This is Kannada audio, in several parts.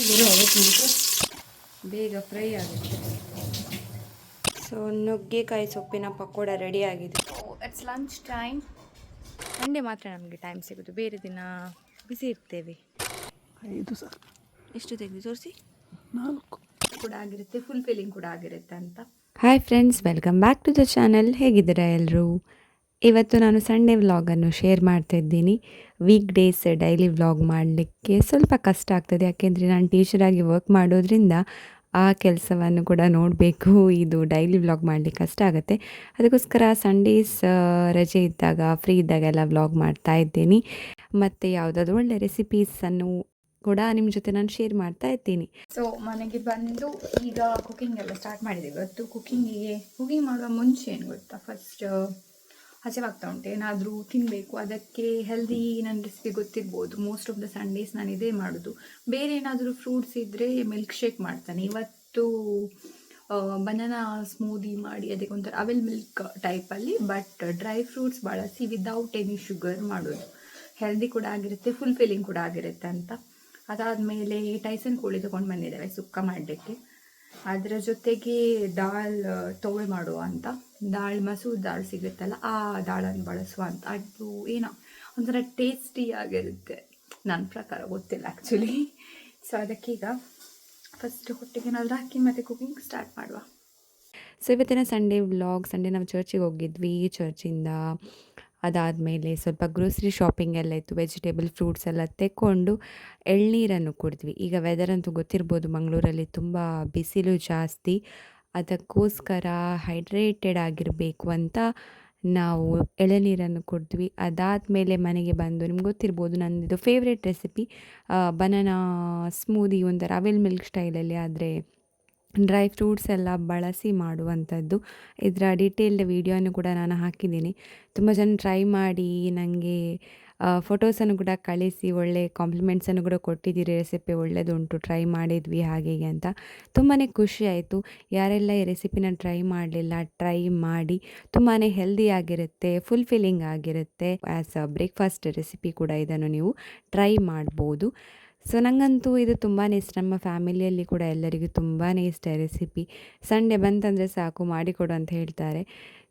ಹೋಗುತ್ತೆ ಬೇಗ ಫ್ರೈ ಆಗುತ್ತೆ. ಸೊ ನುಗ್ಗೆಕಾಯಿ ಸೊಪ್ಪಿನ ಪಕೋಡ ರೆಡಿ ಆಗಿದೆ. ಇಟ್ಸ್ ಲಂಚ್ ಟೈಮ್ ಸಂಡೇ ಮಾತ್ರ ನಮಗೆ ಟೈಮ್ ಸಿಗೋದು. ಬೇರೆ ದಿನ ಬಿಸಿ ಇರ್ತೇವೆ. ಐದು ಸರ್. ಎಷ್ಟು ತೆಗೆದು ತೋರಿಸಿ? ನಾಲ್ಕು. ಕೂಡ ಆಗಿರುತ್ತೆ. ಫುಲ್ ಫೀಲಿಂಗ್ ಕೂಡ ಆಗಿರುತ್ತೆ ಅಂತ. Hi friends welcome back to the channel ಹೇಗಿದ್ದೀರಾ ಎಲ್ಲರೂ ಇವತ್ತು ನಾನು ಸಂಡೇ ವ್ಲಾಗನ್ನು ಶೇರ್ ಮಾಡ್ತಾ ಇದ್ದೀನಿ. ವೀಕ್ ಡೇಸ್ ಡೈಲಿ ವ್ಲಾಗ್ ಮಾಡಲಿಕ್ಕೆ ಸ್ವಲ್ಪ ಕಷ್ಟ ಆಗ್ತದೆ. ಯಾಕೆಂದರೆ ನಾನು ಟೀಚರಾಗಿ ವರ್ಕ್ ಮಾಡೋದ್ರಿಂದ ಆ ಕೆಲಸವನ್ನು ಕೂಡ ನೋಡಬೇಕು. ಇದು ಡೈಲಿ ವ್ಲಾಗ್ ಮಾಡಲಿಕ್ಕೆ ಕಷ್ಟ ಆಗುತ್ತೆ. ಅದಕ್ಕೋಸ್ಕರ ಸಂಡೇಸ್ ರಜೆ ಇದ್ದಾಗ ಫ್ರೀ ಇದ್ದಾಗೆಲ್ಲ ವ್ಲಾಗ್ ಮಾಡ್ತಾ ಇದ್ದೀನಿ. ಮತ್ತು ಯಾವುದಾದ್ರು ಒಳ್ಳೆ ರೆಸಿಪೀಸನ್ನು ಕೂಡ ನಿಮ್ಮ ಜೊತೆ ನಾನು ಶೇರ್ ಮಾಡ್ತಾ ಇದ್ದೀನಿ. ಸೊ ಮನೆಗೆ ಬಂದು ಈಗ ಕುಕಿಂಗ್ ಎಲ್ಲ ಸ್ಟಾರ್ಟ್ ಮಾಡಿದೆ. ಇವತ್ತು ಕುಕಿಂಗಿಗೆ ಕುಕಿಂಗ್ ಮಾಡುವ ಮುಂಚೆ ಏನು ಗೊತ್ತಾ? ಫಸ್ಟ್ ಹಸಿವಾಗ್ತಾ ಉಂಟು ಏನಾದರೂ ತಿನ್ನಬೇಕು ಅದಕ್ಕೆ ಹೆಲ್ದಿ ನನ್ನ ರೆಸಿಪಿ ಗೊತ್ತಿರ್ಬೋದು. ಮೋಸ್ಟ್ ಆಫ್ ದ ಸಂಡೇಸ್ ನಾನು ಇದೇ ಮಾಡೋದು. ಬೇರೆ ಏನಾದರೂ ಫ್ರೂಟ್ಸ್ ಇದ್ದರೆ ಮಿಲ್ಕ್ ಶೇಕ್ ಮಾಡ್ತಾನೆ. ಇವತ್ತು ಬನಾನಾ ಸ್ಮೂದಿ ಮಾಡಿ ಅದಕ್ಕೆ ಒಂಥರ ಅವೆಲ್ ಮಿಲ್ಕ್ ಟೈಪಲ್ಲಿ ಬಟ್ ಡ್ರೈ ಫ್ರೂಟ್ಸ್ ಬಳಸಿ ವಿದೌಟ್ ಎನಿ ಶುಗರ್ ಮಾಡೋದು. ಹೆಲ್ದಿ ಕೂಡ ಆಗಿರುತ್ತೆ ಫುಲ್ ಫೀಲಿಂಗ್ ಕೂಡ ಆಗಿರುತ್ತೆ ಅಂತ. ಅದಾದಮೇಲೆ ಟೈಸನ್ ಕೋಳಿ ತೊಗೊಂಡು ಬಂದಿದ್ದಾವೆ ಸುಕ್ಕ ಮಾಡಲಿಕ್ಕೆ. ಅದರ ಜೊತೆಗೆ ದಾಲ್ ತೊವೆ ಮಾಡುವ ಅಂತ. ದಾಲ್ ಮಸೂರ್ ದಾಲ್ ಸಿಗುತ್ತಲ್ಲ, ಆ ದಾಳನ್ನು ಬಳಸುವ ಅಂತ. ಅದು ಏನೋ ಒಂಥರ ಟೇಸ್ಟಿ ಆಗಿರುತ್ತೆ. ನನ್ನ ಪ್ರಕಾರ ಗೊತ್ತಿಲ್ಲ ಆ್ಯಕ್ಚುಲಿ ಸೊ ಅದಕ್ಕೀಗ ಫಸ್ಟ್ ಹೊಟ್ಟೆಗೆ ಹಾಕಿ ಮತ್ತೆ ಕುಕಿಂಗ್ ಸ್ಟಾರ್ಟ್ ಮಾಡುವ. ಸೊ ಇವತ್ತಿನ ಸಂಡೇ ವ್ಲಾಗ್ ಸಂಡೇ ನಾವು ಚರ್ಚಿಗೆ ಹೋಗಿದ್ವಿ ಚರ್ಚಿಂದ ಅದಾದಮೇಲೆ ಸ್ವಲ್ಪ ಗ್ರೋಸರಿ ಶಾಪಿಂಗ್ ಎಲ್ಲ ಇತ್ತು ವೆಜಿಟೇಬಲ್ ಫ್ರೂಟ್ಸ್ ಎಲ್ಲ ತೆಕ್ಕೊಂಡು ಎಳ್ನೀರನ್ನು ಕುಡಿದ್ವಿ. ಈಗ ವೆದರ್ ಅಂತೂ ಗೊತ್ತಿರ್ಬೋದು, ಮಂಗಳೂರಲ್ಲಿ ತುಂಬ ಬಿಸಿಲು ಜಾಸ್ತಿ. ಅದಕ್ಕೋಸ್ಕರ ಹೈಡ್ರೇಟೆಡ್ ಆಗಿರಬೇಕು ಅಂತ ನಾವು ಎಳನೀರನ್ನು ಕುಡಿದ್ವಿ. ಅದಾದಮೇಲೆ ಮನೆಗೆ ಬಂದು, ನಿಮ್ಗೆ ಗೊತ್ತಿರ್ಬೋದು ನನ್ನದು ಫೇವ್ರೇಟ್ ರೆಸಿಪಿ ಬನಾನಾ ಸ್ಮೂದಿ ಒಂಥರ ರವೆಲ್ ಮಿಲ್ಕ್ ಸ್ಟೈಲಲ್ಲಿ ಆದರೆ ಡ್ರೈ ಫ್ರೂಟ್ಸ್ ಎಲ್ಲ ಬಳಸಿ ಮಾಡುವಂಥದ್ದು. ಇದರ ಡೀಟೇಲ್ಡ್ ವೀಡಿಯೋನು ಕೂಡ ನಾನು ಹಾಕಿದ್ದೀನಿ. ತುಂಬ ಜನ ಟ್ರೈ ಮಾಡಿ ನನಗೆ ಫೋಟೋಸನ್ನು ಕೂಡ ಕಳಿಸಿ, ಒಳ್ಳೆ ಕಾಂಪ್ಲಿಮೆಂಟ್ಸನ್ನು ಕೂಡ ಕೊಟ್ಟಿದ್ದೀರಿ, ರೆಸಿಪಿ ಒಳ್ಳೆಯದುಂಟು ಟ್ರೈ ಮಾಡಿದ್ವಿ ಹಾಗೆ ಅಂತ. ತುಂಬಾ ಖುಷಿ ಆಯಿತು. ಯಾರೆಲ್ಲ ಈ ರೆಸಿಪಿನ ಟ್ರೈ ಮಾಡಲಿಲ್ಲ, ಟ್ರೈ ಮಾಡಿ ತುಂಬಾ ಹೆಲ್ದಿ ಆಗಿರುತ್ತೆ ಫುಲ್ ಫಿಲ್ಲಿಂಗ್ ಆಗಿರುತ್ತೆ. ಆ್ಯಸ್ ಅ ಬ್ರೇಕ್ಫಾಸ್ಟ್ ರೆಸಿಪಿ ಕೂಡ ಇದನ್ನು ನೀವು ಟ್ರೈ ಮಾಡ್ಬೋದು. ಸೊ ನನಗಂತೂ ಇದು ತುಂಬಾ ಇಷ್ಟ. ನಮ್ಮ ಫ್ಯಾಮಿಲಿಯಲ್ಲಿ ಕೂಡ ಎಲ್ಲರಿಗೂ ತುಂಬಾ ಇಷ್ಟ ರೆಸಿಪಿ. ಸಂಡೆ ಬಂತಂದರೆ ಸಾಕು, ಮಾಡಿಕೊಡು ಅಂತ ಹೇಳ್ತಾರೆ.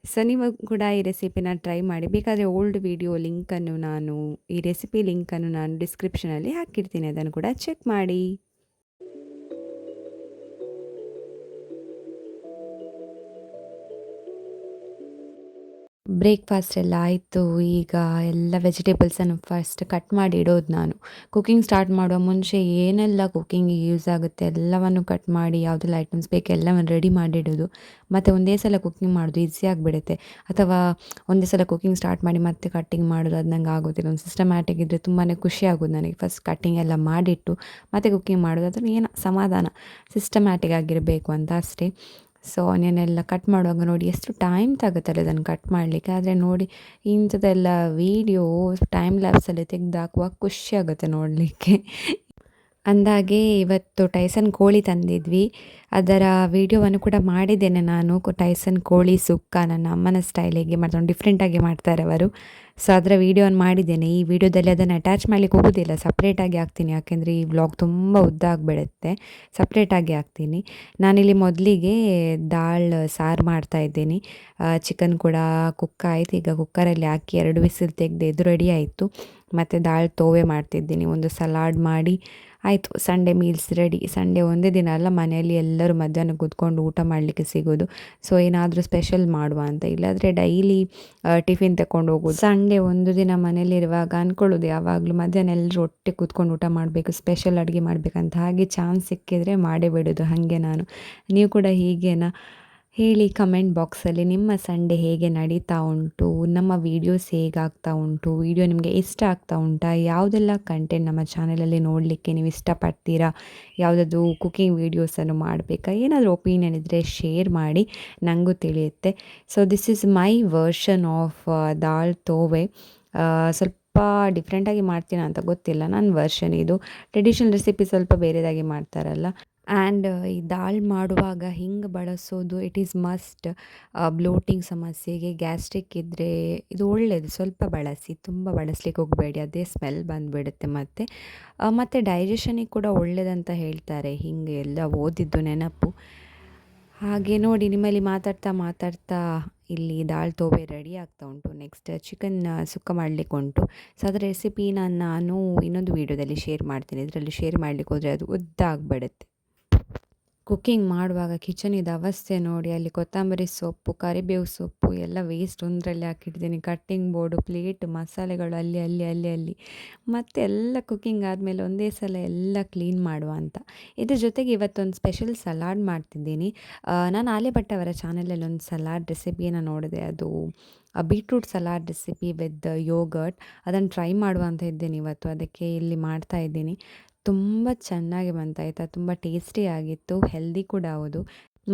ಸೊ ನೀವು ಕೂಡ ಈ ರೆಸಿಪಿನ ಟ್ರೈ ಮಾಡಿ. ಬೇಕಾದರೆ ಓಲ್ಡ್ ವಿಡಿಯೋ ಲಿಂಕನ್ನು ನಾನು, ಈ ರೆಸಿಪಿ ಲಿಂಕನ್ನು ನಾನು ಡಿಸ್ಕ್ರಿಪ್ಷನಲ್ಲಿ ಹಾಕಿರ್ತೀನಿ. ಅದನ್ನು ಕೂಡ ಚೆಕ್ ಮಾಡಿ. ಬ್ರೇಕ್ಫಾಸ್ಟ್ ಎಲ್ಲ ಆಯಿತು, ಈಗ ಎಲ್ಲ ವೆಜಿಟೇಬಲ್ಸನ್ನು ಫಸ್ಟ್ ಕಟ್ ಮಾಡಿ ಇಡೋದು ನಾನು. ಕುಕಿಂಗ್ ಸ್ಟಾರ್ಟ್ ಮಾಡುವ ಮುಂಚೆ ಏನೆಲ್ಲ ಕುಕ್ಕಿಂಗಿಗೆ ಯೂಸ್ ಆಗುತ್ತೆ ಎಲ್ಲವನ್ನು ಕಟ್ ಮಾಡಿ ಯಾವುದೆಲ್ಲ ಐಟಮ್ಸ್ ಬೇಕು ಎಲ್ಲವನ್ನು ರೆಡಿ ಮಾಡಿಡೋದು ಮತ್ತು ಒಂದೇ ಸಲ ಕುಕ್ಕಿಂಗ್ ಮಾಡೋದು ಈಸಿ ಆಗಿಬಿಡುತ್ತೆ. ಅಥವಾ ಒಂದೇ ಸಲ ಕುಕ್ಕಿಂಗ್ ಸ್ಟಾರ್ಟ್ ಮಾಡಿ ಮತ್ತೆ ಕಟ್ಟಿಂಗ್ ಮಾಡೋದು ಅದು ನಂಗೆ ಆಗೋದಿಲ್ಲ. ಒಂದು ಸಿಸ್ಟಮ್ಯಾಟಿಕ್ ಇದ್ದರೆ ತುಂಬಾ ಖುಷಿ ಆಗೋದು ನನಗೆ. ಫಸ್ಟ್ ಕಟ್ಟಿಂಗ್ ಎಲ್ಲ ಮಾಡಿಟ್ಟು ಮತ್ತೆ ಕುಕ್ಕಿಂಗ್ ಮಾಡೋದು ಅದನ್ನು ಏನು ಸಮಾಧಾನ ಸಿಸ್ಟಮ್ಯಾಟಿಕ್ ಆಗಿರಬೇಕು ಅಂತ ಅಷ್ಟೇ. ಸೊ ಆನಿಯನ್ ಎಲ್ಲ ಕಟ್ ಮಾಡುವಾಗ ನೋಡಿ ಎಷ್ಟು ಟೈಮ್ ತಾಗುತ್ತಲ್ಲ ಅದನ್ನು ಕಟ್ ಮಾಡಲಿಕ್ಕೆ. ಆದರೆ ನೋಡಿ, ಇಂಥದ್ದೆಲ್ಲ ವೀಡಿಯೋ ಟೈಮ್ ಲ್ಯಾಬ್ಸಲ್ಲಿ ತೆಗೆದು ಹಾಕುವಾಗ ಖುಷಿ ಆಗುತ್ತೆ ನೋಡಲಿಕ್ಕೆ. ಅಂದಾಗೆ ಇವತ್ತು ಟೈಸನ್ ಕೋಳಿ ತಂದಿದ್ವಿ. ಅದರ ವಿಡಿಯೋವನ್ನು ಕೂಡ ಮಾಡಿದ್ದೇನೆ ನಾನು. ಟೈಸನ್ ಕೋಳಿ ಸುಕ್ಕ ನನ್ನ ಅಮ್ಮನ ಸ್ಟೈಲಿಗೆ ಮಾಡ್ತಾರೆ ಡಿಫ್ರೆಂಟಾಗಿ ಮಾಡ್ತಾರೆ ಅವರು. ಸೊ ಅದರ ವಿಡಿಯೋವನ್ನು ಮಾಡಿದ್ದೇನೆ. ಈ ವಿಡಿಯೋದಲ್ಲಿ ಅದನ್ನು ಅಟ್ಯಾಚ್ ಮಾಡಲಿಕ್ಕೆ ಹೋಗೋದಿಲ್ಲ. ಸಪ್ರೇಟಾಗಿ ಹಾಕ್ತೀನಿ. ಯಾಕೆಂದರೆ ಈ ವ್ಲಾಗ್ ತುಂಬ ಉದ್ದ ಆಗಿಬಿಡುತ್ತೆ. ಸಪ್ರೇಟಾಗಿ ಹಾಕ್ತೀನಿ. ನಾನಿಲ್ಲಿ ಮೊದಲಿಗೆ ದಾಳ್, ಸಾರು ಮಾಡ್ತಾ ಇದ್ದೀನಿ. ಚಿಕನ್ ಕೂಡ ಕುಕ್ಕ ಆಯಿತು. ಈಗ ಕುಕ್ಕರಲ್ಲಿ ಹಾಕಿ ಎರಡು ಬಿಸಿಲು ತೆಗೆದು ಇದು ರೆಡಿ ಆಯಿತು. ಮತ್ತು ದಾಳ್ ತೋವೆ ಮಾಡ್ತಿದ್ದೀನಿ. ಒಂದು ಸಲಾಡ್ ಮಾಡಿ ಆಯಿತು, ಸಂಡೇ ಮೀಲ್ಸ್ ರೆಡಿ ಸಂಡೇ ಒಂದೇ ದಿನ ಅಲ್ಲ, ಮನೆಯಲ್ಲಿ ಎಲ್ಲರೂ ಮಧ್ಯಾಹ್ನ ಕೂತ್ಕೊಂಡು ಊಟ ಮಾಡಲಿಕ್ಕೆ ಸಿಗೋದು. ಸೊ ಏನಾದರೂ ಸ್ಪೆಷಲ್ ಮಾಡುವ ಅಂತ. ಇಲ್ಲಾದರೆ ಡೈಲಿ ಟಿಫಿನ್ ತಗೊಂಡು ಹೋಗೋದು. ಸಂಡೇ ಒಂದು ದಿನ ಮನೇಲಿರುವಾಗ ಅಂದ್ಕೊಳ್ಳೋದು ಯಾವಾಗಲೂ ಮಧ್ಯಾಹ್ನ ಎಲ್ಲರೂ ಒಟ್ಟಿಗೆ ಕೂತ್ಕೊಂಡು ಊಟ ಮಾಡಬೇಕು ಸ್ಪೆಷಲ್ ಅಡುಗೆ ಮಾಡಬೇಕಂತ ಹಾಗೆ ಚಾನ್ಸ್ ಸಿಕ್ಕಿದರೆ ಮಾಡೇ ಬಿಡೋದು. ಹಾಗೆ ನಾನು. ನೀವು ಕೂಡ ಹೀಗೇನಾ? ಹೇಳಿ ಕಮೆಂಟ್ ಬಾಕ್ಸಲ್ಲಿ ನಿಮ್ಮ ಸಂಡೇ ಹೇಗೆ ನಡೀತಾ ಉಂಟು, ನಮ್ಮ ವೀಡಿಯೋಸ್ ಹೇಗಾಗ್ತಾ ಉಂಟು ವೀಡಿಯೋ ನಿಮಗೆ ಇಷ್ಟ ಆಗ್ತಾ ಉಂಟಾ, ಯಾವುದೆಲ್ಲ ಕಂಟೆಂಟ್ ನಮ್ಮ ಚಾನಲಲ್ಲಿ ನೋಡಲಿಕ್ಕೆ ನೀವು ಇಷ್ಟಪಡ್ತೀರಾ, ಯಾವುದಾದ್ರು ಕುಕಿಂಗ್ ವೀಡಿಯೋಸನ್ನು ಮಾಡಬೇಕಾ, ಏನಾದರೂ ಒಪಿನಿಯನ್ ಇದ್ದರೆ ಶೇರ್ ಮಾಡಿ ನನಗೂ ತಿಳಿಯುತ್ತೆ. So this is my version of dal ತೋವೆ ಸ್ವಲ್ಪ ಡಿಫ್ರೆಂಟಾಗಿ ಮಾಡ್ತೀನ ಅಂತ ಗೊತ್ತಿಲ್ಲ, ನನ್ನ ವರ್ಷನ್ ಇದು. ಟ್ರೆಡಿಷನಲ್ ರೆಸಿಪಿ ಸ್ವಲ್ಪ ಬೇರೆದಾಗಿ ಮಾಡ್ತಾರಲ್ಲ. ಆ್ಯಂಡ್ ಈ ದಾಲ್ ಮಾಡುವಾಗ ಹಿಂಗೆ ಬಳಸೋದು ಇಟ್ ಈಸ್ ಮಸ್ಟ್ ಬ್ಲೋಟಿಂಗ್ ಸಮಸ್ಯೆಗೆ ಗ್ಯಾಸ್ಟ್ರಿಕ್ ಇದ್ದರೆ ಇದು ಒಳ್ಳೆಯದು ಸ್ವಲ್ಪ ಬಳಸಿ, ತುಂಬ ಬಳಸ್ಲಿಕ್ಕೆ ಹೋಗಬೇಡಿ. ಅದೇ ಸ್ಮೆಲ್ ಬಂದುಬಿಡುತ್ತೆ ಮತ್ತು. ಮತ್ತು ಡೈಜೆಷನಿಗೆ ಕೂಡ ಒಳ್ಳೆಯದಂತ ಹೇಳ್ತಾರೆ. ಹಿಂಗೆ ಎಲ್ಲ ಓದಿದ್ದು ನೆನಪು. ಹಾಗೆ ನೋಡಿ, ನಿಮ್ಮಲ್ಲಿ ಮಾತಾಡ್ತಾ ಮಾತಾಡ್ತಾ ಇಲ್ಲಿ ದಾಲ್ ತೋಬೆ ರೆಡಿ ಆಗ್ತಾ ಉಂಟು. ನೆಕ್ಸ್ಟ್ ಚಿಕನ್ ಸುಕ್ಕ ಮಾಡಲಿಕ್ಕೆ ಉಂಟು. ಸೊ ಅದರ ರೆಸಿಪಿನ ನಾನು ಇನ್ನೊಂದು ವೀಡಿಯೋದಲ್ಲಿ ಶೇರ್ ಮಾಡ್ತೀನಿ. ಇದರಲ್ಲಿ ಶೇರ್ ಮಾಡಲಿಕ್ಕೆ ಹೋದರೆ ಅದು ಉದ್ದ ಆಗಿಬಿಡುತ್ತೆ ಕುಕ್ಕಿಂಗ್ ಮಾಡುವಾಗ ಕಿಚನಿದ ಅವಸ್ಥೆ ನೋಡಿ, ಅಲ್ಲಿ ಕೊತ್ತಂಬರಿ ಸೊಪ್ಪು, ಕರಿಬೇವು ಸೊಪ್ಪು ಎಲ್ಲ ವೇಸ್ಟ್ ಒಂದರಲ್ಲಿ ಹಾಕಿಟ್ಟಿದ್ದೀನಿ ಕಟ್ಟಿಂಗ್ ಬೋರ್ಡು ಪ್ಲೇಟ್ ಮಸಾಲೆಗಳು ಅಲ್ಲಿ ಅಲ್ಲಿ ಅಲ್ಲಿ ಅಲ್ಲಿ. ಮತ್ತು ಎಲ್ಲ ಕುಕ್ಕಿಂಗ್ ಆದಮೇಲೆ ಒಂದೇ ಸಲ ಎಲ್ಲ ಕ್ಲೀನ್ ಮಾಡುವ ಅಂತ. ಇದ್ರ ಜೊತೆಗೆ ಇವತ್ತೊಂದು ಸ್ಪೆಷಲ್ ಸಲಾಡ್ ಮಾಡ್ತಿದ್ದೀನಿ. ನಾನು ಆಲೆ ಭಟ್ ಅವರ ಚಾನಲಲ್ಲಿ ಒಂದು ಸಲಾಡ್ ರೆಸಿಪಿಯನ್ನು ನೋಡಿದೆ. ಅದು beetroot salad recipe with yoghurt ಅದನ್ನು ಟ್ರೈ ಮಾಡುವ ಅಂತ ಇದ್ದೇನೆ ಇವತ್ತು. ಅದಕ್ಕೆ ಇಲ್ಲಿ ಮಾಡ್ತಾ ಇದ್ದೀನಿ. ತುಂಬ ಚೆನ್ನಾಗಿ ಬಂತಾಯಿತಾ, ತುಂಬ ಟೇಸ್ಟಿ ಆಗಿತ್ತು, ಹೆಲ್ದಿ ಕೂಡ ಹೌದು.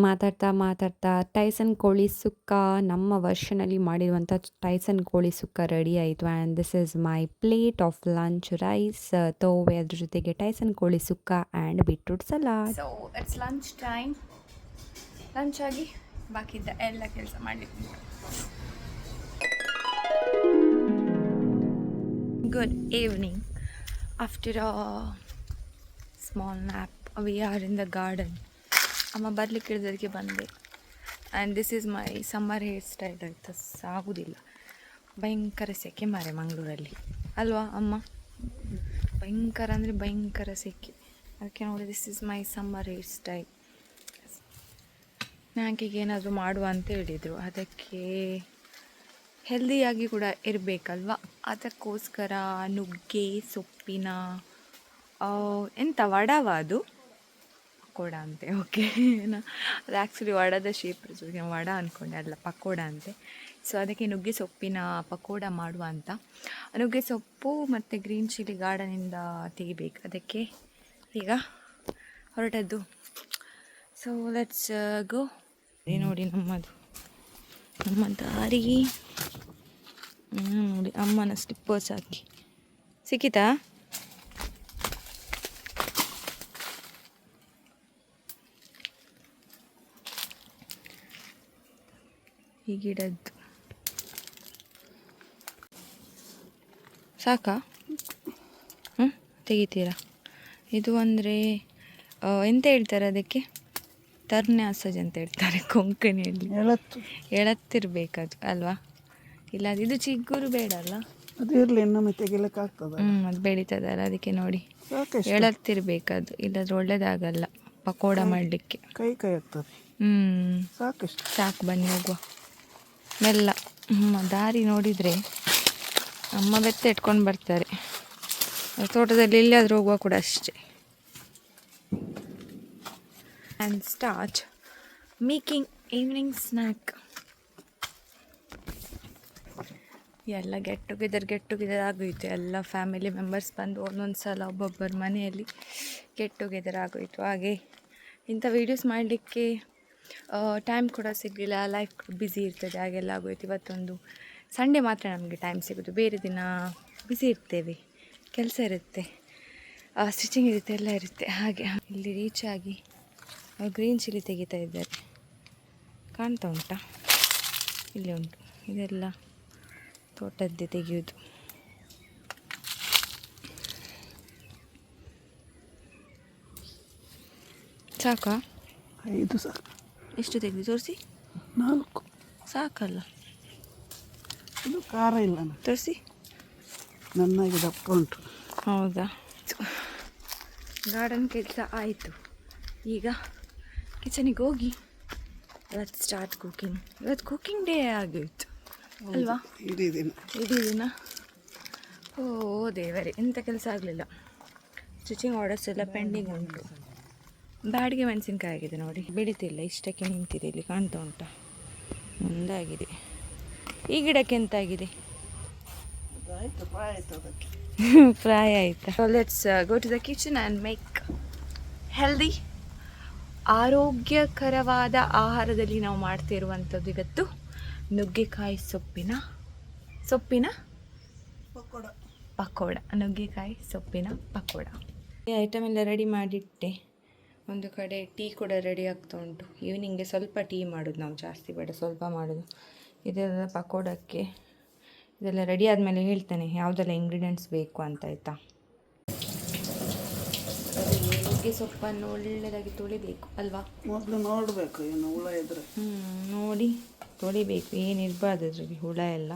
ಮಾತಾಡ್ತಾ ಮಾತಾಡ್ತಾ ಟೈಸನ್ ಕೋಳಿ ಸುಕ್ಕ, ನಮ್ಮ ವರ್ಷನಲ್ಲಿ ಮಾಡಿರುವಂಥ ಟೈಸನ್ ಕೋಳಿ ಸುಕ್ಕ ರೆಡಿ ಆಯಿತು. And this is my plate of lunch rice ತೋವೆ ಅದ್ರ ಜೊತೆಗೆ ಟೈಸನ್ ಕೋಳಿ sukka and beetroot salad it's lunch time lunch ಆಗಿ ಬಾಕಿದ್ದ ಎಲ್ಲ ಕೆಲಸ ಮಾಡಲಿಕ್ಕೆ good evening after small nap we are in the garden ಅಮ್ಮ ಬರ್ಲಿಕ್ಕೆ ಹಿಡಿದದಕ್ಕೆ ಬಂದೆ. And this is my summer hair style ಆಯ್ತು? ಸಾಗುವುದಿಲ್ಲ ಭಯಂಕರ ಸೆಕೆ ಮಾರೆ ಮಂಗಳೂರಲ್ಲಿ. ಅಲ್ವಾ ಅಮ್ಮ? ಭಯಂಕರ ಅಂದರೆ ಭಯಂಕರ ಸೆಕೆ. ಅದಕ್ಕೆ ನೋಡಿ this is my summer hair style ನಾಕಿಗೆ ಏನಾದರೂ ಮಾಡುವ ಅಂತ ಹೇಳಿದರು. ಅದಕ್ಕೆ ಹೆಲ್ದಿಯಾಗಿ ಕೂಡ ಇರಬೇಕಲ್ವ? ಅದಕ್ಕೋಸ್ಕರ ನುಗ್ಗೆ, ಸೊಪ್ಪಿನ ಎಂತ ವಡವ ಅದು? ಪಕೋಡ ಅಂತೆ ಓಕೆ ಅದು ಆ್ಯಕ್ಚುಲಿ ವಡದ ಶೇಪ್ ಇರ್ತದೆ. ವಡ ಅಂದ್ಕೊಂಡೆ ಅಲ್ಲ, ಪಕೋಡ ಅಂತೆ. ಸೊ ಅದಕ್ಕೆ ನುಗ್ಗೆ ಸೊಪ್ಪಿನ ಪಕೋಡ ಮಾಡುವ ಅಂತ. ನುಗ್ಗೆ ಸೊಪ್ಪು ಮತ್ತು ಗ್ರೀನ್ ಚಿಲ್ಲಿ ಗಾರ್ಡನಿಂದ ತೆಗಿಬೇಕು. ಅದಕ್ಕೆ ಈಗ ಹೊರಟದ್ದು. ಸೊ ಲೆಟ್ಸ್ ಗೋ ನೋಡಿ ನಮ್ಮದು, ನಮ್ಮ ದಾರಿ. ನೋಡಿ, ಅಮ್ಮನ ಸ್ಲಿಪ್ಪರ್ಸ್ ಹಾಕಿ. ಸಿಕ್ಕಿತಾ? ಈ ಗಿಡದ್ದು ಸಾಕಾ? ಹ್ಞೂ ತೆಗಿತೀರಾ? ಇದು ಅಂದರೆ ಎಂತ ಹೇಳ್ತಾರೆ ಅದಕ್ಕೆ? ತರ್ನ್ಯಾಸಜ್ ಅಂತ ಹೇಳ್ತಾರೆ ಕೊಂಕಣಿಯಲ್ಲಿ. ಎಳತ್ತು. ಎಳತ್ತಿರ್ಬೇಕದು ಅಲ್ವಾ? ಇಲ್ಲ ಅದು ಇದು ಚಿಗುರು ಬೇಡ ಅಲ್ಲ? ಅದು ಇರಲಿ ಇನ್ನೊಮ್ಮೆ ತೆಗಿಲಿಕ್ಕೆ ಆಗ್ತದೆ ಹ್ಞೂ ಅದು ಬೆಳೀತದಲ್ಲ ಅದಕ್ಕೆ ನೋಡಿ. ಎಳತ್ತಿರ್ಬೇಕದು ಇಲ್ಲದ್ರೆ ಒಳ್ಳೇದಾಗಲ್ಲ ಪಕೋಡ ಮಾಡಲಿಕ್ಕೆ. ಕೈ ಕೈ ಆಗ್ತದೆ. ಹ್ಞೂ ಸಾಕಷ್ಟು. ಸಾಕು ಬನ್ನಿ ಹೋಗುವ. ಮೆಲ್ಲ. ದಾರಿ ನೋಡಿದರೆ ಅಮ್ಮ ಬೆತ್ತ ಇಟ್ಕೊಂಡು ಬರ್ತಾರೆ. ತೋಟದಲ್ಲಿ ಎಲ್ಲಿಯಾದರೂ ಹೋಗುವ ಕೂಡ ಅಷ್ಟೇ. And start making evening snack ಎಲ್ಲ ಗೆಟ್ ಟುಗೆದರ್ ಗೆಟ್ ಟುಗೆದರ್ ಆಗೋಯ್ತು. ಎಲ್ಲ ಫ್ಯಾಮಿಲಿ ಮೆಂಬರ್ಸ್ ಬಂದು ಒಂದೊಂದು ಸಲ ಒಬ್ಬೊಬ್ಬರ ಮನೆಯಲ್ಲಿ ಗೆಟ್ ಟುಗೆದರ್ ಆಗೋಯ್ತು. ಹಾಗೆ ಇಂಥ ವೀಡಿಯೋಸ್ ಮಾಡಲಿಕ್ಕೆ ಟೈಮ್ ಕೂಡ ಸಿಗಲಿಲ್ಲ ಲೈಫ್ ಬ್ಯುಸಿ ಇರ್ತದೆ, ಹಾಗೆಲ್ಲ ಆಗೋಯ್ತು. ಇವತ್ತೊಂದು ಸಂಡೇ ಮಾತ್ರ ನಮಗೆ ಟೈಮ್ ಸಿಗೋದು. ಬೇರೆ ದಿನ ಬ್ಯುಸಿ ಇರ್ತೇವೆ. ಕೆಲಸ ಇರುತ್ತೆ. ಸ್ಟಿಚಿಂಗ್ ಇರುತ್ತೆ, ಎಲ್ಲ ಇರುತ್ತೆ. ಹಾಗೆ ಇಲ್ಲಿ ರೀಚ್ ಆಗಿ ಗ್ರೀನ್ ಚಿಲ್ಲಿ ತೆಗಿತಾ ಇದ್ದಾರೆ. ಕಾಣ್ತಾ ಉಂಟಾ? ಇಲ್ಲಿ ಉಂಟು. ಇದೆಲ್ಲ ತೋಟದ್ದೇ ತೆಗೆಯೋದು. ಸಾಕಾ? ಐದು ಸಾಕು. ಎಷ್ಟು ತೆಗೆದು ತೋರಿಸಿ? ನಾಲ್ಕು. ಸಾಕಲ್ಲ. ಇದು ಖಾರ ಇಲ್ಲ ತೋರಿಸಿ. ನನ್ನಾಗಿ ದಪ್ಪ ಉಂಟು. ಹೌದಾ? ಗಾರ್ಡನ್ ಕೆಲಸ ಆಯಿತು. ಈಗ ಕಿಚನಿಗೆ ಹೋಗಿ ಇವತ್ತು ಸ್ಟಾರ್ಟ್ ಕುಕಿಂಗ್ ಇವತ್ತು ಕುಕಿಂಗ್ ಡೇ ಆಗೋಯ್ತು ಅಲ್ವಾ? ಇಡೀ ದಿನ. ಇಡೀ ದಿನ? ಓ ದೇವರೇ ಎಂಥ ಕೆಲಸ ಆಗಲಿಲ್ಲ. ಸ್ಟಿಚಿಂಗ್ ಆರ್ಡರ್ಸ್ ಎಲ್ಲ ಪೆಂಡಿಂಗ್ ಉಂಟು. ಬ್ಯಾಡಿಗೆ ಮೆಣಸಿನ್ಕಾಯಿ ಆಗಿದೆ ನೋಡಿ. ಬೆಳೀತಿಲ್ಲ ಇಷ್ಟಕ್ಕೆ ನಿಂತಿದೆ ಇಲ್ಲಿ ಕಾಣ್ತಾ ಉಂಟಾ. ಮುಂದಾಗಿದೆ. ಈ ಗಿಡಕ್ಕೆ ಎಂತಾಗಿದೆ? ಪ್ರಾಯ ಆಯ್ತು? Let's go to the kitchen and make healthy ಆರೋಗ್ಯಕರವಾದ ಆಹಾರದಲ್ಲಿ ನಾವು ಮಾಡ್ತಿರುವಂಥದ್ದು ಇವತ್ತು ನುಗ್ಗೆಕಾಯಿ ಸೊಪ್ಪಿನ ಸೊಪ್ಪಿನ ಪಕೋಡ. ಪಕೋಡ ನುಗ್ಗೆಕಾಯಿ ಸೊಪ್ಪಿನ ಪಕೋಡ. ಈ ಐಟಮ್ ಎಲ್ಲ ರೆಡಿ ಮಾಡಿಟ್ಟೆ. ಒಂದು ಕಡೆ ಟೀ ಕೂಡ ರೆಡಿ ಆಗ್ತಾ ಉಂಟು. ಈವ್ನಿಂಗ್ಗೆ ಸ್ವಲ್ಪ ಟೀ ಮಾಡೋದು ನಾವು ಜಾಸ್ತಿ ಬೇಡ ಸ್ವಲ್ಪ ಮಾಡೋದು. ಇದೆಲ್ಲ ಪಕೋಡಕ್ಕೆ ಇದೆಲ್ಲ ರೆಡಿ ಆದಮೇಲೆ ಹೇಳ್ತೇನೆ ಯಾವುದೆಲ್ಲ ಇಂಗ್ರೀಡಿಯೆಂಟ್ಸ್ ಬೇಕು ಅಂತ ಆಯಿತಾ? ಸೊಪ್ಪನ್ನು ಒಳ್ಳೆಯದಾಗಿ ತೊಳಿಬೇಕು ಅಲ್ವಾ? ಮೊದಲು ನೋಡಬೇಕು ಏನು ಹುಳ ಇದ್ರೆ. ಹ್ಞೂ ನೋಡಿ ತೊಳಿಬೇಕು ಏನಿರಬಾರ್ದು ಅದ್ರಲ್ಲಿ ಹುಳ ಎಲ್ಲ.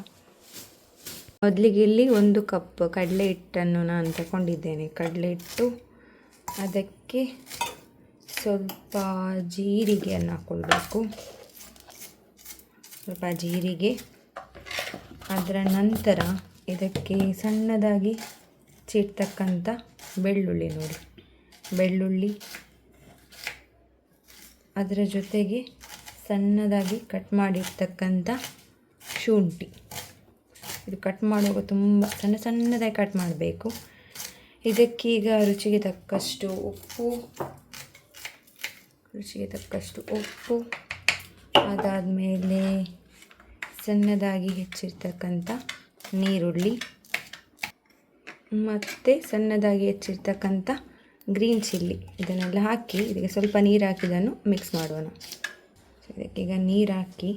ಮೊದಲಿಗೆ ಇಲ್ಲಿ ಒಂದು ಕಪ್ ಕಡಲೆ ಹಿಟ್ಟನ್ನು ನಾನು ತಗೊಂಡಿದ್ದೇನೆ. ಕಡಲೆ ಹಿಟ್ಟು ಅದಕ್ಕೆ ಸ್ವಲ್ಪ ಜೀರಿಗೆಯನ್ನು ಹಾಕ್ಕೊಳ್ಬೇಕು ಸ್ವಲ್ಪ ಜೀರಿಗೆ. ಅದರ ನಂತರ ಇದಕ್ಕೆ ಸಣ್ಣದಾಗಿ ಚಿಡ್ತಕ್ಕಂಥ ಬೆಳ್ಳುಳ್ಳಿ ನೋಡಿ. ಬೆಳ್ಳುಳ್ಳಿ. ಅದರ ಜೊತೆಗೆ ಸಣ್ಣದಾಗಿ ಕಟ್ ಮಾಡಿರ್ತಕ್ಕಂಥ ಶುಂಠಿ. ಇದು ಕಟ್ ಮಾಡುವಾಗ ತುಂಬ ಸಣ್ಣ ಸಣ್ಣದಾಗಿ ಕಟ್ ಮಾಡಬೇಕು. ಇದಕ್ಕೀಗ ರುಚಿಗೆ ತಕ್ಕಷ್ಟು ಉಪ್ಪು ರುಚಿಗೆ ತಕ್ಕಷ್ಟು ಉಪ್ಪು, ಅದಾದಮೇಲೆ ಸಣ್ಣದಾಗಿ ಹೆಚ್ಚಿರ್ತಕ್ಕಂಥ ನೀರುಳ್ಳಿ, ಮತ್ತು ಸಣ್ಣದಾಗಿ ಹೆಚ್ಚಿರ್ತಕ್ಕಂಥ ಗ್ರೀನ್ ಚಿಲ್ಲಿ. ಇದನ್ನೆಲ್ಲ ಹಾಕಿ, ಇದಕ್ಕೆ ಸ್ವಲ್ಪ ನೀರು ಹಾಕಿದನ್ನು ಮಿಕ್ಸ್ ಮಾಡೋಣ. ಇದಕ್ಕೀಗ ನೀರು ಹಾಕಿ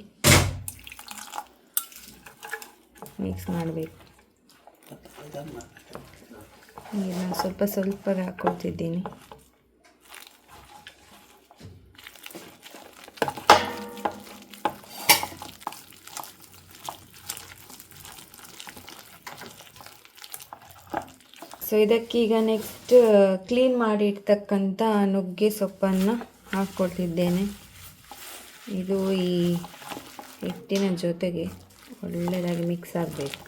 ಮಿಕ್ಸ್ ಮಾಡಬೇಕು. ನೀರನ್ನ ಸ್ವಲ್ಪ ಸ್ವಲ್ಪ ಹಾಕ್ಕೊಳ್ತಿದ್ದೀನಿ ಸೊ ಇದಕ್ಕೀಗ ನೆಕ್ಸ್ಟ್ ಕ್ಲೀನ್ ಮಾಡಿ ಇಡ್ತಕ್ಕಂಥ ನುಗ್ಗೆ ಸೊಪ್ಪನ್ನು ಹಾಕ್ಕೊಳ್ತಿದ್ದೇನೆ ಇದು ಈ ಹಿಟ್ಟಿನ ಜೊತೆಗೆ ಒಳ್ಳೆಯದಾಗಿ ಮಿಕ್ಸ್ ಆಗಬೇಕು.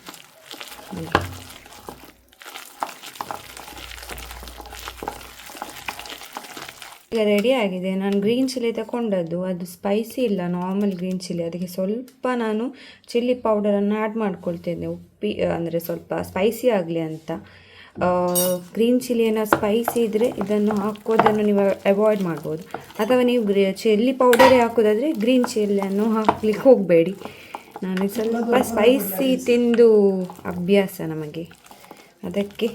ಈಗ ರೆಡಿ ಆಗಿದೆ. ನಾನು ಗ್ರೀನ್ ಚಿಲ್ಲಿ ತಗೊಂಡದ್ದು ಅದು ಸ್ಪೈಸಿ ಇಲ್ಲ ನಾರ್ಮಲ್ ಗ್ರೀನ್ ಚಿಲ್ಲಿ ಅದಕ್ಕೆ ಸ್ವಲ್ಪ ನಾನು ಚಿಲ್ಲಿ ಪೌಡರನ್ನು ಆ್ಯಡ್ ಮಾಡ್ಕೊಳ್ತೇನೆ. ಉಪ್ಪಿ, ಅಂದರೆ ಸ್ವಲ್ಪ ಸ್ಪೈಸಿ ಆಗಲಿ ಅಂತ. ಗ್ರೀನ್ ಚಿಲ್ಲಿಯನ್ನು ಸ್ಪೈಸಿ ಇದ್ದರೆ ಇದನ್ನು ಹಾಕೋದನ್ನು ನೀವು ಅವಾಯ್ಡ್ ಮಾಡ್ಬೋದು. ಅಥವಾ ನೀವು ಗ್ರೀ ಚಿಲ್ಲಿ ಪೌಡರೇ ಹಾಕೋದಾದರೆ ಗ್ರೀನ್ ಚಿಲ್ಲಿಯನ್ನು ಹಾಕ್ಲಿಕ್ಕೆ ಹೋಗಬೇಡಿ. ನಾನು ಸ್ವಲ್ಪ ಸ್ಪೈಸಿ ತಿಂದು ಅಭ್ಯಾಸ ನಮಗೆ. ಅದಕ್ಕೆ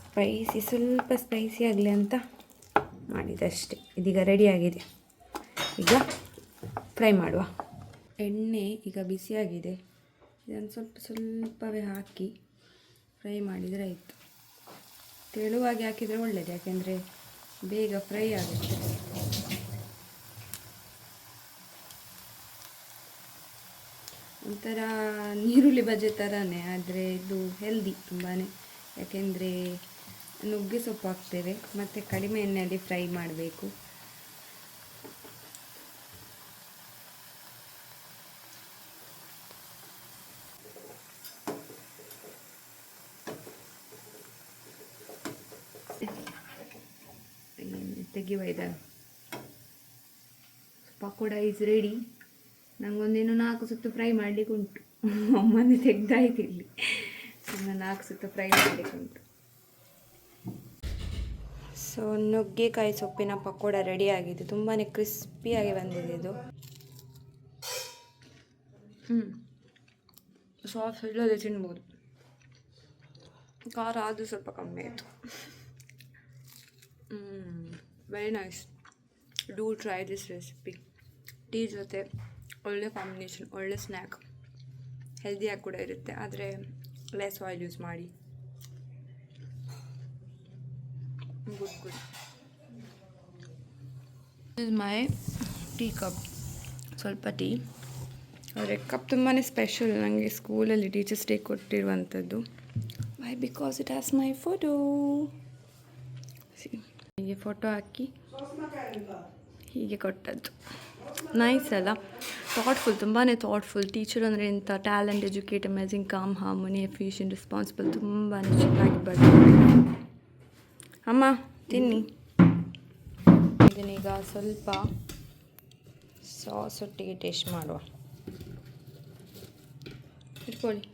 ಸ್ಪೈಸಿ ಸ್ವಲ್ಪ ಸ್ಪೈಸಿ ಆಗಲಿ ಅಂತ ಮಾಡಿದಷ್ಟೇ. ಇದೀಗ ರೆಡಿಯಾಗಿದೆ ಈಗ ಫ್ರೈ ಮಾಡುವ. ಎಣ್ಣೆ ಈಗ ಬಿಸಿಯಾಗಿದೆ. ಇದನ್ನು ಸ್ವಲ್ಪ, ಸ್ವಲ್ಪವೇ ಹಾಕಿ. ಫ್ರೈ ಮಾಡಿದರೆ ಆಯಿತು. ತೆಳುವಾಗಿ ಹಾಕಿದರೆ ಒಳ್ಳೆಯದು ಯಾಕೆಂದರೆ ಬೇಗ ಫ್ರೈ ಆಗುತ್ತೆ. ಒಂಥರ ನೀರುಳ್ಳಿ ಬಜೆ ಥರನೇ ಆದರೆ ಇದು ಹೆಲ್ದಿ ತುಂಬಾ ಯಾಕೆಂದರೆ ನುಗ್ಗೆ ಸೊಪ್ಪು ಹಾಕ್ತೇವೆ, ಮತ್ತು ಕಡಿಮೆ ಎಣ್ಣೆಯಲ್ಲಿ ಫ್ರೈ ಮಾಡಬೇಕು. ತೆಗಿವ ಒಯ್ದಾಗ ಪಕೋಡ ಈಸ್ ರೆಡಿ ನನಗೊಂದೇನು ನಾಲ್ಕು ಸುತ್ತು ಫ್ರೈ ಮಾಡಲಿಕ್ಕೆ ಉಂಟು ಅಮ್ಮನೇ ತೆಗ್ದಾಯ್ತು ಇಲ್ಲಿ ಇನ್ನು ನಾಲ್ಕು ಸುತ್ತು ಫ್ರೈ ಮಾಡಲಿಕ್ಕೆ ಉಂಟು ಸೊ ನುಗ್ಗೆಕಾಯಿ ಸೊಪ್ಪಿನ ಪಕೋಡ ರೆಡಿ ಆಗಿದೆ ತುಂಬಾ ಕ್ರಿಸ್ಪಿಯಾಗಿ ಬಂದಿದೆ ಇದು. ಹ್ಞೂ ಸಾಸ್ ಇಲ್ಲದೆ ತಿನ್ಬೋದು. ಖಾರ ಅದು ಸ್ವಲ್ಪ ಕಮ್ಮಿ ಆಯಿತು. Very nice do try this recipe tea ಜೊತೆ ಒಳ್ಳೆ ಕಾಂಬಿನೇಷನ್ ಒಳ್ಳೆ ಸ್ನ್ಯಾಕ್ ಹೆಲ್ದಿಯಾಗಿ ಕೂಡ ಇರುತ್ತೆ. ಆದರೆ ಲೆಸ್ ಆಯಿಲ್ ಯೂಸ್ ಮಾಡಿ. Good good is my tea cup ಸ್ವಲ್ಪ ಟೀ ಆದರೆ ಕಪ್ ತುಂಬಾ ಸ್ಪೆಷಲ್ ನನಗೆ ಸ್ಕೂಲಲ್ಲಿ ಟೀಚರ್ಸ್ ಡೇ ಕೊಟ್ಟಿರುವಂಥದ್ದು why because it has my photo ಹೀಗೆ ಫೋಟೋ ಹಾಕಿ. ಹೀಗೆ ಕೊಟ್ಟದ್ದು. ನೈಸ್ ಅಲ್ಲ? ಥಾಟ್ಫುಲ್ ತುಂಬಾ ಥಾಟ್ಫುಲ್ ಟೀಚರ್ ಅಂದರೆ ಇಂಥ talent educate amazing calm harmony efficient responsible ತುಂಬಾ ಚೆನ್ನಾಗಿ ಬರ್ತದೆ ಅಮ್ಮ, ತಿನ್ನಿ. ಇದನ್ನೀಗ ಸ್ವಲ್ಪ ಸಾಸ್ ಒಟ್ಟಿಗೆ ಟೇಸ್ಟ್ ಮಾಡುವ. ಇಟ್ಕೊಳ್ಳಿ.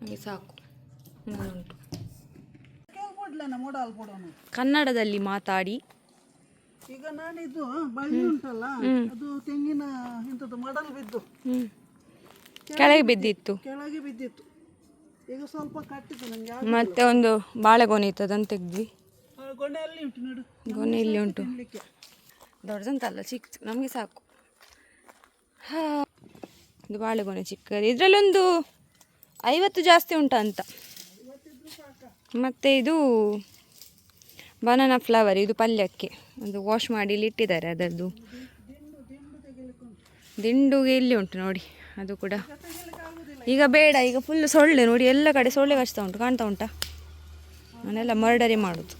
ನನಗೆ ಸಾಕು. ಉಂಟು. ಕನ್ನಡದಲ್ಲಿ ಮಾತಾಡಿ. ಈಗ ನಾನಿದ್ದು ಬಳ್ಳಿ ಉಂಟಲ್ಲ ಅದು ತೆಂಗಿನ ಇಂಥದ್ದು ಮಡಲ್ ಬಿದ್ದು. ಕೆಳಗೆ ಬಿದ್ದಿತ್ತು. ಕೆಳಗೆ ಬಿದ್ದಿತ್ತು. ಈಗ ಸ್ವಲ್ಪ ಕಟ್ಟಿತು ನನಗೆ ಮತ್ತೆ ಒಂದು ಬಾಳೆಗೊನೆ ಇತ್ತು ಅದನ್ನು ತೆಗ್ದ್ವಿ. ಗೊನೆ ಅಲ್ಲಿ ಉಂಟು ನೋಡು. ಗೊನೆ ಇಲ್ಲಿ ಉಂಟು. ದೊಡ್ಡದಂತಲ್ಲ ಚಿಕ್ಕ ನಮಗೆ ಸಾಕು. ಹಾ. ಇದು ಬಾಳೆಗೊನೆ ಚಿಕ್ಕದು. ಇದರಲ್ಲೊಂದು ಐವತ್ತು ಜಾಸ್ತಿ ಉಂಟಾ ಅಂತ ಮತ್ತು ಇದು ಬನಾನಾ ಫ್ಲವರ್ ಇದು ಪಲ್ಯಕ್ಕೆ. ಒಂದು ವಾಶ್ ಮಾಡಿ ಇಟ್ಟಿದ್ದಾರೆ ಅದರದ್ದು. ದಿಂಡುಗೆ ಇಲ್ಲಿ ಉಂಟು ನೋಡಿ, ಅದು ಕೂಡ. ಈಗ ಬೇಡ, ಈಗ ಫುಲ್ ಸೊಳ್ಳೆ ನೋಡಿ, ಎಲ್ಲ ಕಡೆ ಸೊಳ್ಳೆ ಕಷ್ಟ ಉಂಟು, ಕಾಣ್ತಾ ಉಂಟಾ? ನಾನೆಲ್ಲ ಮರ್ಡರಿ ಮಾಡೋದು.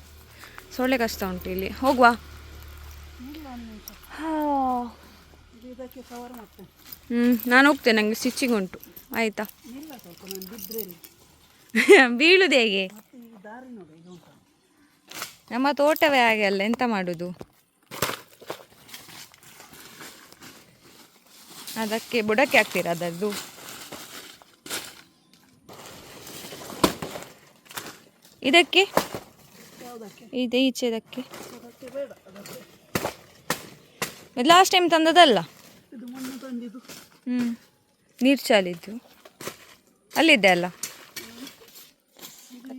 ಸೊಳ್ಳೆ ಕಷ್ಟ ಉಂಟು ಇಲ್ಲಿ. ಹೋಗುವ. ಹ್ಞೂ ನಾನು ಹೋಗ್ತೇನೆ ನನಗೆ ಸ್ಟಿಚಿಂಗ್ ಉಂಟು. ಆಯಿತಾ? ಬೀಳುದು ಹೇಗೆ? ದಾರಿ ನೋಡಿ ಇದು ಉಂಟು. ನಮ್ಮ ತೋಟವೇ ಹಾಗೆ ಅಲ್ಲ ಎಂತ ಮಾಡುದು? ಅದಕ್ಕೆ ಬುಡಕ್ಕೆ ಹಾಕ್ತೀರ ಅದರದ್ದು? ಇದಕ್ಕೆ? ಇದೆ ಈಚೆದಕ್ಕೆ ಅದಕ್ಕೆ ಬೇಡ ಲಾಸ್ಟ್ ಟೈಮ್ ತಂದದಲ್ಲ ಹ್ಮ್ ಹ್ಞೂ ನೀರು ಚಾಲಿದ್ದು ಅಲ್ಲಿದ್ದೆ ಅಲ್ಲ?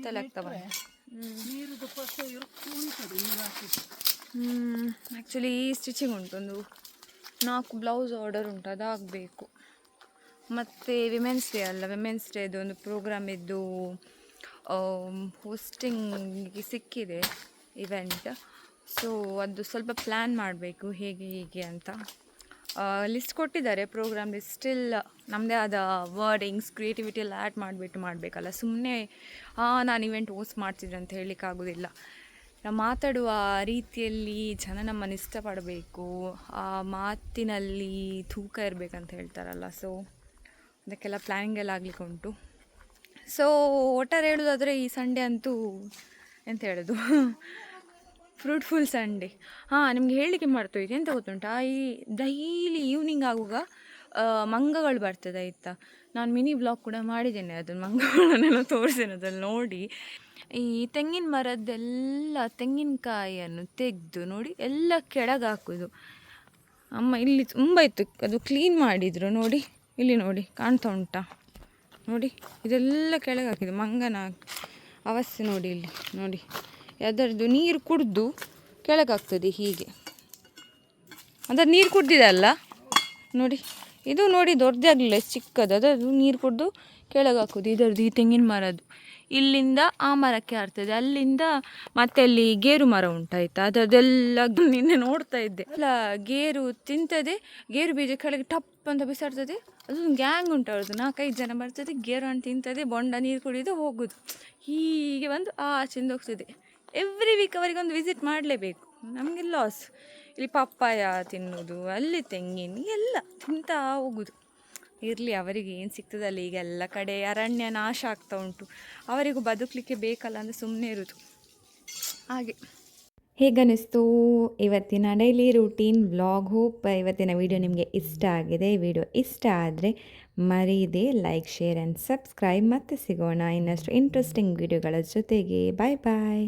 ಕತ್ತಲಾಗ್ತವ ಆಗ್ತವೆ. ಆ್ಯಕ್ಚುಲಿ ಸ್ಟಿಚಿಂಗ್ ಉಂಟು. ಒಂದು ನಾಲ್ಕು ಬ್ಲೌಸ್ ಆರ್ಡರ್ ಉಂಟು ಅದಾಗಬೇಕು. ಮತ್ತು ವಿಮೆನ್ಸ್ ಡೇ ಅಲ್ಲ ವಿಮೆನ್ಸ್ ಡೇದು ಒಂದು ಪ್ರೋಗ್ರಾಮ್ ಇದ್ದು ಹೋಸ್ಟಿಂಗ್ ಸಿಕ್ಕಿದೆ ಇವೆಂಟ್ ಸೊ ಅದು ಸ್ವಲ್ಪ ಪ್ಲ್ಯಾನ್ ಮಾಡಬೇಕು ಹೇಗೆ ಹೀಗೆ ಅಂತ. ಲಿಸ್ಟ್ ಕೊಟ್ಟಿದ್ದಾರೆ ಪ್ರೋಗ್ರಾಮ್ ಸ್ಟಿಲ್ ನಮ್ಮದೇ ಆದ ವರ್ಡಿಂಗ್ಸ್ ಕ್ರಿಯೇಟಿವಿಟಿ ಎಲ್ಲ ಆ್ಯಡ್ ಮಾಡಿಬಿಟ್ಟು ಮಾಡಬೇಕಲ್ಲ. ಸುಮ್ಮನೆ ನಾನು ಇವೆಂಟ್ ಓಸ್ಟ್ ಮಾಡ್ತಿದ್ದೆ ಅಂತ ಹೇಳಲಿಕ್ಕಾಗೋದಿಲ್ಲ ನಾವು ಮಾತಾಡುವ ರೀತಿಯಲ್ಲಿ ಜನ ನಮ್ಮನ್ನು ಇಷ್ಟಪಡಬೇಕು, ಆ ಮಾತಿನಲ್ಲಿ ತೂಕ ಇರಬೇಕಂತ ಹೇಳ್ತಾರಲ್ಲ. ಸೊ ಅದಕ್ಕೆಲ್ಲ ಪ್ಲ್ಯಾನಿಂಗ್ ಎಲ್ಲ ಆಗಲಿಕ್ಕೆ ಉಂಟು. ಸೊ ಒಟ್ಟಾರೆ ಹೇಳೋದಾದರೆ ಈ ಸಂಡೇ ಅಂತೂ, ಎಂತ ಹೇಳೋದು? ಫ್ರೂಟ್ಫುಲ್ ಸಂಡೇ ಹಾಂ, ನಿಮಗೆ ಹೇಳಲಿಕ್ಕೆ ಮರ್ತೋಯ್ತು ಎಂತ ಗೊತ್ತುಂಟಾ? ಈ ಡೈಲಿ ಈವ್ನಿಂಗ್ ಆಗುವಾಗ ಮಂಗಗಳು ಬರ್ತದೆ ಆಯಿತಾ? ನಾನು ಮಿನಿ ಬ್ಲಾಗ್ ಕೂಡ ಮಾಡಿದ್ದೇನೆ. ಅದನ್ನು ಮಂಗಗಳನ್ನೆಲ್ಲ ತೋರಿಸ್ತೇನೆ. ಅದ್ರಲ್ಲಿ ನೋಡಿ. ಈ ತೆಂಗಿನ ಮರದ್ದೆಲ್ಲ, ತೆಂಗಿನಕಾಯಿಯನ್ನು ತೆಗೆದು ನೋಡಿ, ಎಲ್ಲ ಕೆಳಗೆ ಹಾಕೋದು ಅಮ್ಮ, ಇಲ್ಲಿ ತುಂಬ ಇತ್ತು. ಅದು ಕ್ಲೀನ್ ಮಾಡಿದರು. ನೋಡಿ, ಇಲ್ಲಿ ನೋಡಿ, ಕಾಣ್ತಾ ಉಂಟಾ? ನೋಡಿ, ಇದೆಲ್ಲ ಕೆಳಗೆ ಹಾಕಿದ್ದು ಮಂಗನ ಅವಸ್ಥೆ ನೋಡಿ ಇಲ್ಲಿ. ನೋಡಿ. ಅದರದ್ದು ನೀರು ಕುಡಿದು ಕೆಳಗಾಗ್ತದೆ ಹೀಗೆ. ಅದರ ನೀರು ಕುಡ್ದಿದಲ್ಲ ನೋಡಿ, ಇದು ನೋಡಿ ದೊಡ್ಡದಾಗಲಿಲ್ಲ ಚಿಕ್ಕದು. ಅದರದ್ದು ನೀರು ಕುಡಿದು ಕೆಳಗೆ ಹಾಕೋದು ಇದರದ್ದು ಈ ತೆಂಗಿನ ಮರದ್ದು. ಇಲ್ಲಿಂದ ಆ ಮರಕ್ಕೆ ಹಾರ್ತದೆ ಅಲ್ಲಿಂದ ಮತ್ತೆ ಅಲ್ಲಿ ಗೇರು ಮರ ಉಂಟಾಯ್ತಾ. ಅದರದೆಲ್ಲ ನಿನ್ನೆ ನೋಡ್ತಾ ಇದ್ದೆ. ಅಲ್ಲ, ಗೇರು ತಿಂತದೆ. ಗೇರು ಬೀಜ ಕೆಳಗೆ ಟಪ್ ಅಂತ ಬಿಸಾಡ್ತದೆ. ಅದೊಂದು ಗ್ಯಾಂಗ್ ಉಂಟು ಅವ್ರದ್ದು. ನಾಲ್ಕೈದು ಜನ ಬರ್ತದೆ, ಗೇರು ಹಣ್ಣು ತಿಂತದೆ, ಬೊಂಡ ನೀರು ಕುಡಿದು ಹೋಗೋದು. ಹೀಗೆ ಬಂದು ಆ ಹೋಗ್ತದೆ. ಎವ್ರಿ ವೀಕ್ ಅವರಿಗೊಂದು ವಿಸಿಟ್ ಮಾಡಲೇಬೇಕು. ನಮಗೆ ಲಾಸ್ ಇಲ್ಲಿ ಪಪ್ಪಾಯ ತಿನ್ನೋದು, ಅಲ್ಲಿ ತೆಂಗಿನ, ಎಲ್ಲ ತಿಂತಾ ಹೋಗೋದು. ಇರಲಿ, ಅವರಿಗೆ ಏನು ಸಿಗ್ತದಲ್ಲ ಈಗ ಎಲ್ಲ ಕಡೆ ಅರಣ್ಯ ನಾಶ ಆಗ್ತಾ ಉಂಟು. ಅವರಿಗೂ ಬದುಕಲಿಕ್ಕೆ ಬೇಕಲ್ಲ ಅಂದರೆ ಸುಮ್ಮನೆ ಇರೋದು. ಹಾಗೆ. ಹೇಗನ್ನಿಸ್ತು ಇವತ್ತಿನ ಡೈಲಿ ರೂಟೀನ್ ವ್ಲಾಗ್ ಹೋಪ್ ಇವತ್ತಿನ ವಿಡಿಯೋ ನಿಮಗೆ ಇಷ್ಟ ಆಗಿದೆ. ವಿಡಿಯೋ ಇಷ್ಟ ಆದರೆ ಮರೀದೆ ಲೈಕ್ ಶೇರ್ ಆ್ಯಂಡ್ ಸಬ್ಸ್ಕ್ರೈಬ್ ಮತ್ತೆ ಸಿಗೋಣ. ಇನ್ನಷ್ಟು ಇಂಟ್ರೆಸ್ಟಿಂಗ್ ವಿಡಿಯೋಗಳ ಜೊತೆಗೆ. ಬಾಯ್ ಬಾಯ್